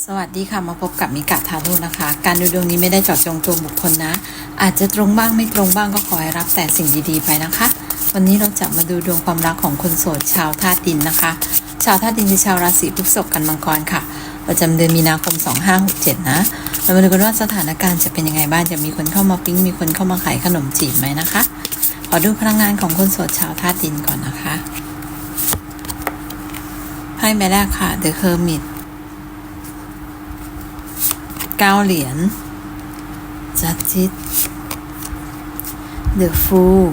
สวัสดีค่ะมาพบกับมิกะทาโร่นะคะ การดูดวงนี้ไม่ได้เจาะจงตัวบุคคลนะ อาจจะตรงบ้างไม่ตรงบ้างก็ขอให้รับแต่สิ่งดีๆไปนะคะ วันนี้เราจะมาดูดวงความรักของคนโสดชาวธาตุดินนะคะ ชาวธาตุดินคือชาวราศีพฤษภกันมังกรค่ะ ประจำเดือนมีนาคม 2567 นะ เรามาดูกันว่าสถานการณ์จะเป็นยังไงบ้างจะมีคนเข้ามาปิ๊งมีคนเข้ามาขายขนมจีบไหมนะคะ ขอดูพลังงานของคนโสดชาวธาตุดินก่อนนะคะไพ่ใบแรกค่ะ The Hermit เก้าเหรียญจัดจิต The Fool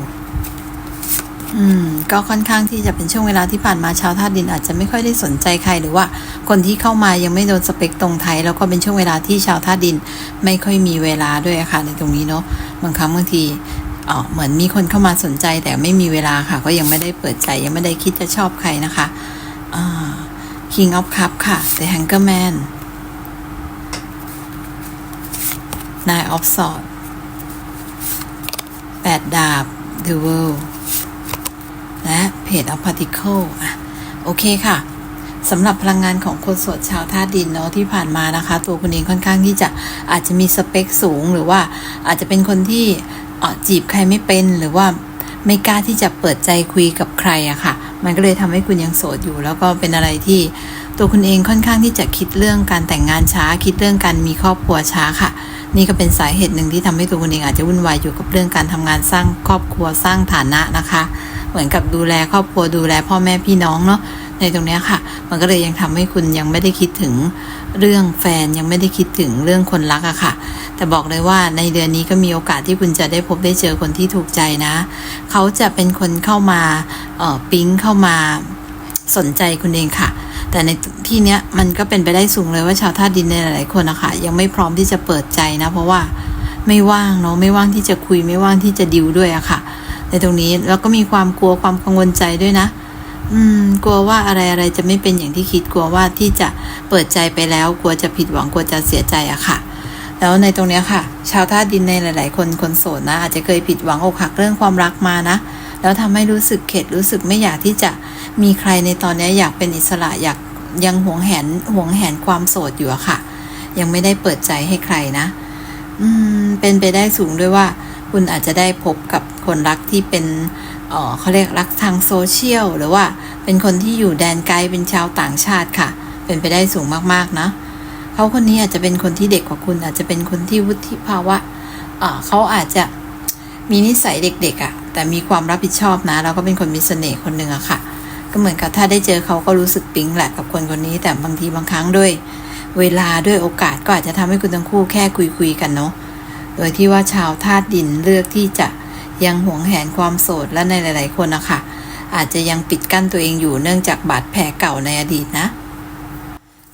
อืม ก็ค่อนข้างที่จะเป็นช่วงเวลาที่ผ่านมาชาวธาดินอาจจะไม่ค่อยได้สนใจใครหรือว่า คนที่เข้ามายังไม่โดนสเปคตรงไทย แล้วก็เป็นช่วงเวลาที่ชาวธาดินไม่ค่อยมีเวลาด้วยะค่ะในตรงนี้เนาะบางครั้งบางทีเออเหมือนมีคนเข้ามาสนใจแต่ไม่มีเวลาค่ะ ก็ยังไม่ได้เปิดใจยังไม่ได้คิดจะชอบใครนะคะอ่า King of Cup ค่ะ The Hangerman Nine of Swords แปดดาบ The World และ Page of Particle อะ โอเคค่ะสำหรับพลังงานของคนโสดชาวธาตุดินเนาะที่ผ่านมานะคะ ตัวคุณเองค่อนข้างที่จะอาจจะมีสเปคสูง หรือว่าอาจจะเป็นคนที่เออจีบใครไม่เป็นหรือว่าไม่กล้าที่จะเปิดใจคุยกับใครอะค่ะ มันก็เลยทำให้คุณยังโสดอยู่ แล้วก็เป็นอะไรที่ ตัวคุณเองค่อนข้างที่จะคิดเรื่องการแต่งงานช้า คิดเรื่องการมีครอบครัวช้าค่ะ นี่ก็เป็นสาเหตุหนึ่งที่ทำให้ตัวคุณเองอาจจะวุ่นวายอยู่กับเรื่องการทำงานสร้างครอบครัวสร้างฐานะนะคะ เหมือนกับดูแลครอบครัวดูแลพ่อแม่พี่น้องเนาะในตรงนี้ค่ะ มันก็เลยยังทำให้คุณยังไม่ได้คิดถึงเรื่องแฟนยังไม่ได้คิดถึงเรื่องคนรักอะค่ะ แต่บอกเลยว่าในเดือนนี้ก็มีโอกาสที่คุณจะได้พบได้เจอคนที่ถูกใจนะ เขาจะเป็นคนเข้ามาเออปิ๊งเข้ามาสนใจคุณเองค่ะ แต่ในที่เนี้ยมันก็เป็นไปได้สูงเลยว่าชาวธาตุดินในหลายๆคนนะคะยังไม่พร้อมที่จะเปิดใจนะ เพราะว่าไม่ว่างเนาะไม่ว่างที่จะคุยไม่ว่างที่จะดิวด้วยอะค่ะ ในตรงนี้แล้วก็มีความกลัวความกังวลใจด้วยนะ อืม กลัวว่าอะไรอะไรจะไม่เป็นอย่างที่คิดกลัวว่าที่จะเปิดใจไปแล้ว กลัวจะผิดหวังกลัวจะเสียใจอะค่ะ แล้วในตรงนี้ค่ะ ชาวธาตุดินในหลาย ๆ คนคนโสดนะ อาจจะเคยผิดหวังอกหักเรื่องความรักมานะ แล้วทำให้รู้สึกเข็ดรู้สึกไม่อยากที่จะมีใครในตอนนี้อยากเป็นอิสระอยากยังหวงแหนหวงแหนความโสดอยู่อะค่ะ ยังไม่ได้เปิดใจให้ใครนะ อืม เป็นไปได้สูงด้วยว่า คุณอาจจะได้พบกับคนรักที่เป็นเออเขาเรียกรักทางโซเชียลหรือว่าเป็นคนที่อยู่แดนไกลเป็นชาวต่างชาติค่ะ เป็นไปได้สูงมากๆนะ เขาคนนี้อาจจะเป็นคนที่เด็กกว่าคุณ อาจจะเป็นคนที่วุฒิภาวะเขาอาจจะมีนิสัยเด็กๆอะ่ะ แต่มีความรับผิดชอบนะ แล้วก็เป็นคนมีเสน่ห์คนหนึ่งอะค่ะ ก็เหมือนกับถ้าได้เจอเขาก็รู้สึกปิ๊งแหละกับคนคนนี้ แต่บางทีบางครั้งด้วย เวลาด้วยโอกาสก็อาจจะทำให้คุณทั้งคู่แค่คุยๆกันเนาะ โดยที่ว่าชาวธาตุดินเลือกที่จะยังหวงแหนความโสดและในหลาย ๆ คนนะคะอาจจะยังปิดกั้นตัวเองอยู่เนื่องจากบาดแผลเก่าในอดีตนะ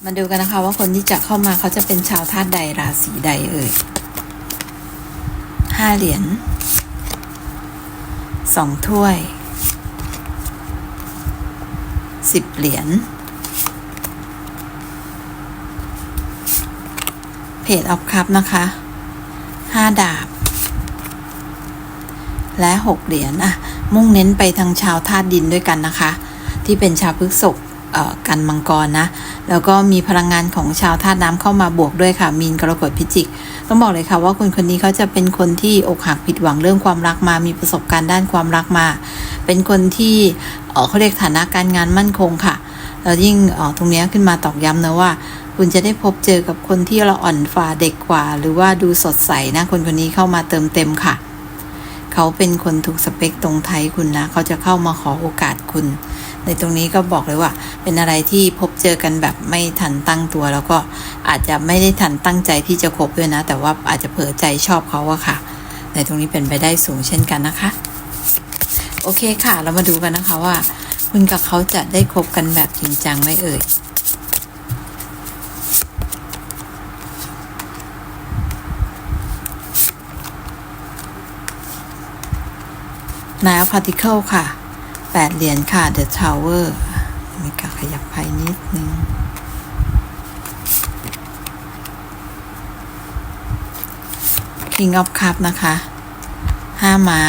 มาดูกันนะคะว่าคนที่จะเข้ามาเขาจะเป็นชาวธาตุใดราศีใดเอ่ยห้าเหรียญสองถ้วยสิบเหรียญเพจออฟคัพนะคะห้าดาบ และหกเหรียญอะ มุ่งเน้นไปทางชาวธาตุดินด้วยกันนะคะ ที่เป็นชาวพฤกษก กันมังกรนะ แล้วก็มีพลังงานของชาวธาตุน้ำเข้ามาบวกด้วยค่ะ มีนกรกฎพิจิก ต้องบอกเลยค่ะว่าคนคนนี้เขาจะเป็นคนที่อกหักผิดหวังเรื่องความรักมา มีประสบการณ์ด้านความรักมา เป็นคนที่เขาเรียกฐานะการงานมั่นคงค่ะแล้วยิ่งตรงเนี้ยขึ้นมาตอกย้ำนะว่าคุณจะได้พบเจอกับคนที่เราอ่อนฝ่าเด็กกว่า หรือว่าดูสดใสนะคนคนนี้เข้ามาเติมเต็มค่ะ เขาเป็นคนถูกสเปคตรงไทยคุณนะ เขาจะเข้ามาขอโอกาสคุณ ในตรงนี้ก็บอกเลยว่า เป็นอะไรที่พบเจอกันแบบไม่ทันตั้งตัว แล้วก็อาจจะไม่ได้ทันตั้งใจที่จะคบด้วยนะ แต่ว่าอาจจะเผลอใจชอบเขาอะค่ะ ในตรงนี้เป็นไปได้สูงเช่นกันนะคะ โอเคค่ะ เรามาดูกันนะคะว่า คุณกับเขาจะได้คบกันแบบจริงจังไหมเอ่ยนายพาร์ติเคิลค่ะ แปดเหรียญค่ะ The Tower มีการขยับไปนิดนึง King of Cup นะคะ ห้าไม้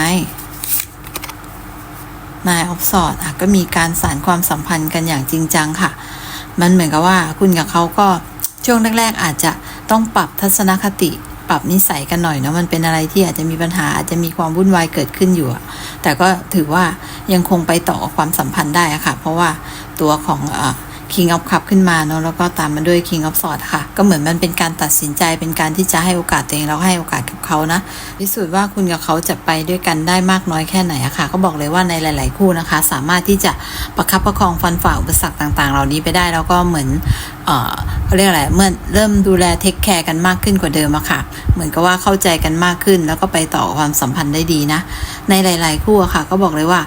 นายออฟสอดอะก็มีการสานความสัมพันธ์กันอย่างจริงจังค่ะ มันเหมือนกับว่าคุณกับเขาก็ช่วงแรก ๆ อาจจะต้องปรับทัศนคติ ปรับนิสัยกันหน่อยเนาะมันเป็นอะไรที่อาจจะมีปัญหาอาจจะมีความวุ่นวายเกิดขึ้นอยู่ แต่ก็ถือว่ายังคงไปต่อความสัมพันธ์ได้ะค่ะ เพราะว่าตัวของอ King of Cup ขึ้นมาเนาะแล้วก็ตามมาด้วย King of Swords ค่ะ ก็เหมือนมันเป็นการตัดสินใจเป็นการที่จะให้โอกาสตัวเองแล้วให้โอกาสกับเขานะพิสูจน์ว่าคุณกับเขาจะไปด้วยกันได้มากน้อยแค่ไหนอะค่ะก็บอกเลยว่าในหลาย ๆ คู่นะคะ สามารถที่จะประคับประคองฟันฝ่าอุปสรรคต่าง ๆ เหล่านี้ไปได้แล้วก็เหมือนเอ่อเขาเรียกอะไรเมื่อเริ่มดูแลเทคแคร์กันมากขึ้นกว่าเดิมอะค่ะ เหมือนกับว่าเข้าใจกันมากขึ้น แล้วก็ไปต่อความสัมพันธ์ได้ดีนะ ในหลาย ๆ คู่อะค่ะ ก็บอกเลยว่า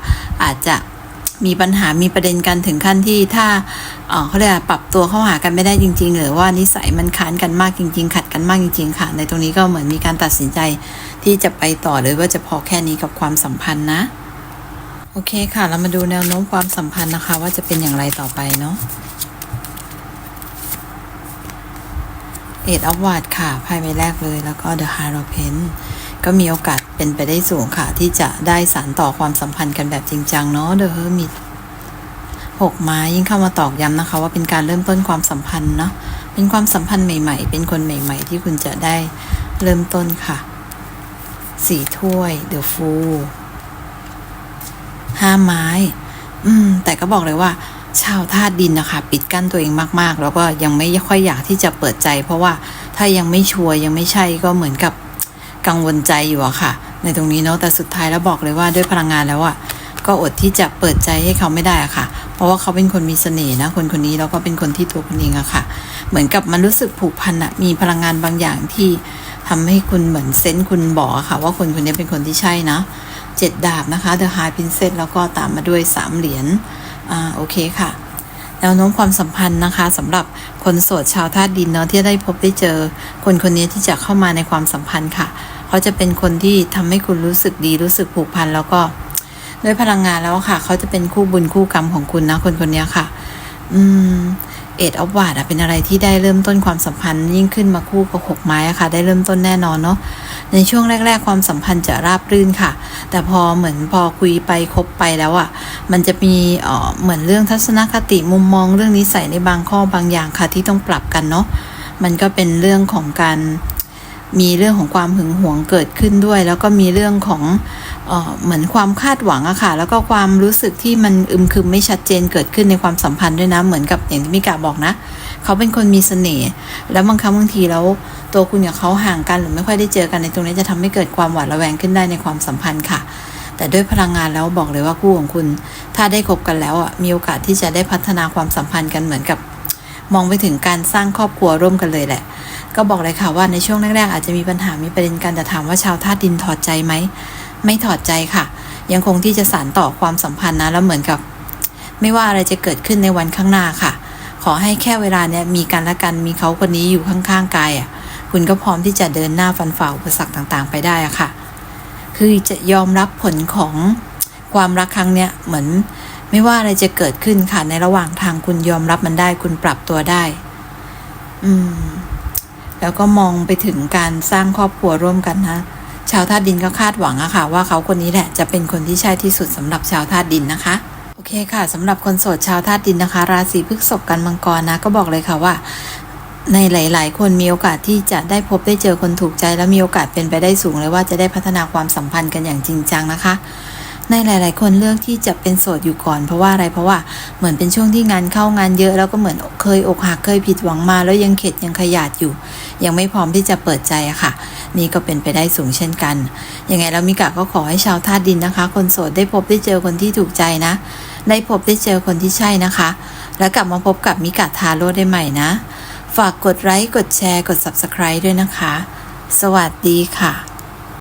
อาจจะ มีปัญหามีประเด็นกันถึงขั้นที่ถ้าเขาเรียกปรับตัวเข้าหากันไม่ได้จริง ๆ หรือว่านิสัยมันค้านกันมากจริง ๆ ขัดกันมากจริง ๆ ค่ะ ในตรงนี้ก็เหมือนมีการตัดสินใจที่จะไปต่อหรือว่าจะพอแค่นี้กับความสัมพันธ์นะ โอเคค่ะ เรามาดูแนวโน้มความสัมพันธ์นะคะ ว่าจะเป็นอย่างไรต่อไปเนาะเอ็ดออฟวาดค่ะไพ่ใบแรกเลยแล้วก็ The High of Pen ก็มีโอกาสเป็นไปได้สูงค่ะ ที่จะได้สารต่อความสัมพันธ์กันแบบจริงจังเนาะ The Hermit หกไม้ยิ่งเข้ามาตอกย้ำนะคะ ว่าเป็นการเริ่มต้นความสัมพันธ์เนาะเป็นความสัมพันธ์ใหม่ ๆ เป็นคนใหม่ ๆ ที่คุณจะได้เริ่มต้นค่ะสี่ถ้วย The Fool ห้าไม้ อืม แต่ก็บอกเลยว่า ชาวธาตุดินนะคะ ปิดกั้นตัวเองมาก ๆ แล้วก็ยังไม่ค่อยอยากที่จะเปิดใจ เพราะว่าถ้ายังไม่ชัวร์ยังไม่ใช่ก็เหมือนกับ กังวลใจอยู่อะค่ะ ในตรงนี้เนาะแต่สุดท้ายแล้วบอกเลยว่าด้วยพลังงานแล้วอะก็อดที่จะเปิดใจให้เขาไม่ได้อะค่ะ เพราะว่าเขาเป็นคนมีเสน่ห์นะ คนคนนี้แล้วก็เป็นคนที่ตัวคุณเองอะค่ะ เหมือนกับมันรู้สึกผูกพันอะมีพลังงานบางอย่างที่ทำให้คุณเหมือนเซนส์คุณบอกอะค่ะ ว่าคนคนนี้เป็นคนที่ใช่นะเจ็ดดาบนะคะ The High Princess แล้วก็ตามมาด้วยสามเหรียญอ่าโอเคค่ะแนวโน้มความสัมพันธ์นะคะสำหรับคนโสดชาวธาตุดินเนาะที่ได้พบได้เจอ คนคนนี้ที่จะเข้ามาในความสัมพันธ์ค่ะ เขาจะเป็นคนที่ทำให้คุณรู้สึกดีรู้สึกผูกพันแล้วก็ด้วยพลังงานแล้วค่ะ เขาจะเป็นคู่บุญคู่กรรมของคุณนะคนคนนี้ค่ะ อืมเอ็ดออฟวาดเป็นอะไรที่ได้เริ่มต้นความสัมพันธ์ ยิ่งขึ้นมาคู่กับหกไม้อะค่ะ ได้เริ่มต้นแน่นอนเนาะในช่วงแรก ๆ ความสัมพันธ์จะราบรื่นค่ะ แต่พอเหมือนพอคุยไปคบไปแล้วอะ่ะ มันจะมีเอ่อเหมือนเรื่องทัศนคติมุมมองเรื่องนิสัยในบางข้อบางอย่างค่ะที่ต้องปรับกันเนาะมันก็เป็นเรื่องของการ มีเรื่องของความหึงหวงเกิดขึ้นด้วย แล้วก็มีเรื่องของเออเหมือนความคาดหวังอะค่ะ แล้วก็ความรู้สึกที่มันอึมครึมไม่ชัดเจนเกิดขึ้นในความสัมพันธ์ด้วยนะ เหมือนกับอย่างที่มิกาบอกนะ เขาเป็นคนมีเสน่ห์ แล้วบางครั้งบางทีแล้วตัวคุณกับเขาห่างกันหรือไม่ค่อยได้เจอกันในตรงนี้จะทำให้เกิดความหวาดระแวงขึ้นได้ในความสัมพันธ์ค่ะแต่ด้วยพลังงานแล้วบอกเลยว่าคู่ของคุณ ถ้าได้คบกันแล้วอะมีโอกาสที่จะได้พัฒนาความสัมพันธ์กันเหมือนกับ มองไปถึงการสร้างครอบครัวร่วมกันเลยแหละ ก็บอกเลยค่ะว่าในช่วงแรกๆอาจจะมีปัญหา มีประเด็นกันแต่ถามว่าชาวธาตุดินถอดใจไหม ไม่ถอดใจค่ะ ยังคงที่จะสานต่อความสัมพันธ์นะแล้วเหมือนกับ ไม่ว่าอะไรจะเกิดขึ้นในวันข้างหน้าค่ะ ขอให้แค่เวลาเนี้ยมีกันและกันมีเขาคนนี้อยู่ข้างๆกายอะ คุณก็พร้อมที่จะเดินหน้าฟันฝ่าอุปสรรคต่างๆ ไปได้อะค่ะ คือจะยอมรับผลของความรักครั้งเนี้ยเหมือน ไม่ว่าอะไรจะเกิดขึ้นค่ะ ในระหว่างทางคุณยอมรับมันได้ คุณปรับตัวได้ อืม แล้วก็มองไปถึงการสร้างครอบครัวร่วมกันนะชาวธาตุดินก็คาดหวังอะค่ะ ว่าเขาคนนี้แหละจะเป็นคนที่ใช่ที่สุดสำหรับชาวธาตุดินนะคะโอเคค่ะสำหรับคนโสดชาวธาตุดินนะคะ ราศีพฤษภกันมังกรนะ ก็บอกเลยค่ะว่า ในหลาย ๆ คนมีโอกาสที่จะได้พบได้เจอคนถูกใจ และมีโอกาสเป็นไปได้สูงเลยว่าจะได้พัฒนาความสัมพันธ์กันอย่างจริงจังนะคะ ในหลาย ๆ คนเลือกที่จะเป็นโสดอยู่ก่อน เพราะว่าอะไรเพราะว่าเหมือนเป็นช่วงที่งานเข้างานเยอะ แล้วก็เหมือนเคยอกหักเคยผิดหวังมา แล้วยังเข็ดยังขยาดอยู่ ยังไม่พร้อมที่จะเปิดใจอะค่ะ นี่ก็เป็นไปได้สูงเช่นกันยังไงแล้วมิกะก็ขอให้ชาวธาตุดินนะคะ คนโสดได้พบได้เจอคนที่ถูกใจนะ ได้พบได้เจอคนที่ใช่นะคะ แล้วกลับมาพบกับมิกะทาโร่ได้ใหม่นะ ฝากกดไลค์กดแชร์กด Subscribe ด้วยนะคะ สวัสดีค่ะ